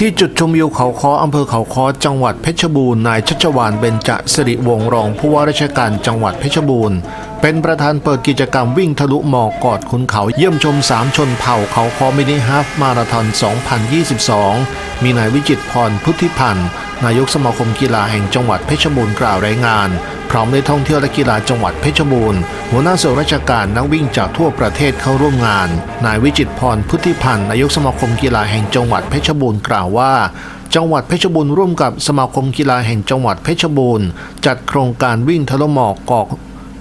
ที่จุดชมวิวเขาคออำเภอเขาคอจังหวัดเพชรบูรณ์นายชัชวานเบญจสิริวงศ์รองผู้ว่าราชการจังหวัดเพชรบูรณ์เป็นประธานเปิดกิจกรรมวิ่งทะลุหมอกกอดขุนเขาเยี่ยมชมสามชนเผ่าเขาคอมินิฮาฟมาราธอน 2022 มีนายวิจิตพรพุทธิพันธ์นายกสมาคมกีฬาแห่งจังหวัดเพชรบูรณ์กล่าวรายงาน พร้อมด้วยท่องเที่ยวและกีฬาจังหวัดเพชรบูรณ์ หัวหน้าส่วนราชการนักวิ่งจากทั่วประเทศเข้าร่วมงาน นายวิจิตพรพุทธิพันธ์นายกสมาคมกีฬาแห่งจังหวัดเพชรบูรณ์กล่าวว่าจังหวัดเพชรบูรณ์ร่วมกับสมาคมกีฬาแห่งจังหวัดเพชรบูรณ์ จัดโครงการวิ่งทะลุหมอกกอก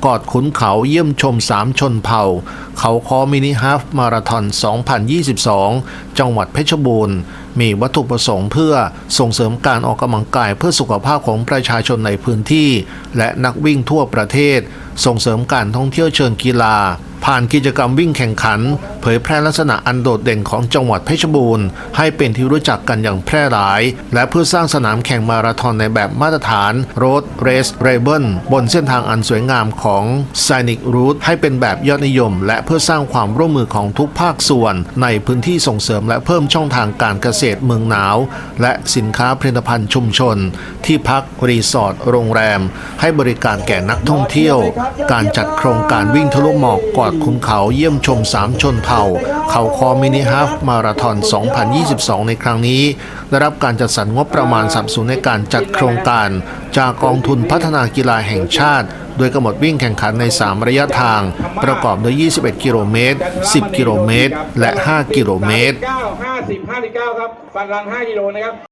กอดขุนเขาเยี่ยมชมสามชนเผ่า เขาคอมินิฮาฟมาราทอน 2022 จังหวัดเพชรบูรณ์ มีวัตถุประสงค์เพื่อส่งเสริมการออกกำลังกายเพื่อสุขภาพของประชาชนในพื้นที่ และนักวิ่งทั่วประเทศ ส่งเสริมการท่องเที่ยวเชิงกีฬา ผ่านกิจกรรมวิ่งแข่งขัน เผยแพร่ลักษณะอันโดดเด่นของจังหวัดเพชรบูรณ์ ให้เป็นที่รู้จักกันอย่างแพร่หลาย และเพื่อสร้างสนามแข่งมาราธอนในแบบมาตรฐาน Road Race r a b e l บนเส้นทางอันสวยงามของ s c e n i c Route ให้เป็นแบบยอดนิยม และเพื่อสร้างความร่วมมือของทุกภาคส่วน ในพื้นที่ส่งเสริมและเพิ่มช่องทางการเกษตรเมืองหนาว และสินค้าผลิตภัณฑ์ชุมชน ที่พักรีสอร์ทโรงแรม ให้บริการแก่นักท่องเที่ยว การจัดโครงการวิ่งทะลุหมอกกอดขุนเขาเยี่ยมชมสามชนเผ่า เขาคอมินิฮาฟมาราธอน 2022 ในครั้งนี้ ได้รับการจัดสรรงบประมาณสนับสนุนในการจัดโครงการ จากกองทุนพัฒนากีฬาแห่งชาติ โดยกำหนดวิ่งแข่งขันใน 3 ระยะทาง ประกอบด้วย 21 กิโลเมตร 10 กิโลเมตร และ 5 กิโลเมตร9 50 59 ครับฟันรัน 5 กิโลนะครับ